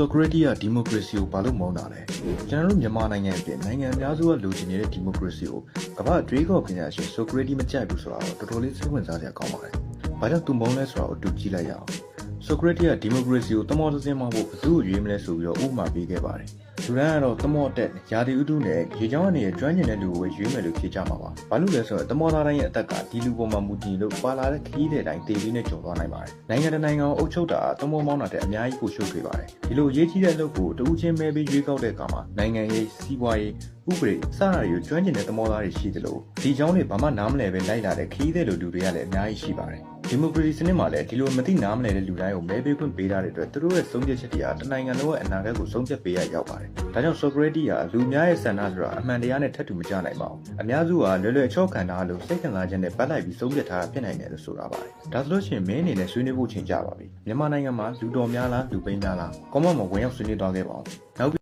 ဆိုကရတီကဒီမိုကရေစီကိုဘာလို့မုန်းတာလဲကျွန်တော်တို့မြန်မာနိုင်ငံအပြင်နိုင်ငံအများစုကလိုချင်နေတဲ့ဒီမိုကရေစီကိုကမ္ဘာတွေးခေါ်ပညာရှင်ဆိုကရတီမကြိုက်ဘူးဆိုတာတော့တော်တော်လေးစိတ်ဝင်စားစရာကောင်းပါတယ်။ဘာကြောင့်သူမုန်းလဲဆိုတာကိုတူကြည့်လိုက်ရအောင်။ ဆိုကရတီကဒီမိုကရေစီကိုတမောတစင်းမဖို့ဘယ်သူ့ကိုရွေးမလဲဆိုပြီးတော့ဥပမာပေးခဲ့ပါတယ်။လူတိုင်းကတော့တမောတက်ယာတီဥတုနဲ့ရေချောင်းကနေကျွမ်းကျင်တဲ့လူကိုပဲရွေးမယ်လို့ဖြေကြမှာပါ။ဘာလို့လဲဆိုတော့တမောသားတိုင်းရဲ့အသက်ကဒီလူပေါ်မှာမူတည်လို့ပါလာတဲ့ခရီးတဲ့အတိုင်းတေးလေးနဲ့ကြော်သွားနိုင်ပါတယ်။နိုင်ငံတစ်နိုင်ငံကိုအုပ်ချုပ်တာတမောမောင်းတာတဲ့အများကြီးကိုရှုပ်ထွေးပါတယ်။ဒီလိုရေးကြီးတဲ့အလုပ်ကိုတဦးချင်းမဲပြီးရွေးကောက်တဲ့အခါမှာနိုင်ငံရေးစီးပွားရေးဥပဒေစတာတွေကိုကျွမ်းကျင်တဲ့သမောသားတွေရှိသလိုဒီကြောင်းတွေဘာမှနားမလည်ပဲလိုက်လာတဲ့ခရီးတဲ့လူလူတွေကလည်းအများကြီးရှိပါတယ် ဒီမိုကရေစီစနစ်မှာလည်းဒီလိုမသိနားမလည်တဲ့လူတိုင်းကိုမဲပေးခွင့်ပေးထားတဲ့အတွက်သူတို့ရဲ့ဆုံးဖြတ်ချက်တွေကတနိုင်ငံလုံးရဲ့အနာဂတ်ကိုဆုံးဖြတ်ပေးရရောက်ပါတယ်ဒါကြောင့်ဆိုကရတီကလူများရဲ့ဆန္ဒဆိုတာအမှန်တရားနဲ့ထပ်တူမကြနိုင်ပါဘူးအများစုကလွယ်လွယ်ချော့ခံတာလို့စိတ်ခံစားချက်နဲ့ပတ်လိုက်ပြီးဆုံးဖြတ်ထားတာဖြစ်နိုင်တယ်လို့ဆိုတာပါတယ်ဒါဆိုလို့ရှိရင်မင်းအနေနဲ့ဆွေးနွေးဖို့ချိန်ကြပါပြီမြန်မာနိုင်ငံမှာလူတော်များလားလူပိန်းများလားကောမန့်မဝင်ရောက်ဆွေးနွေးသွားခဲ့ပါဦးနောက်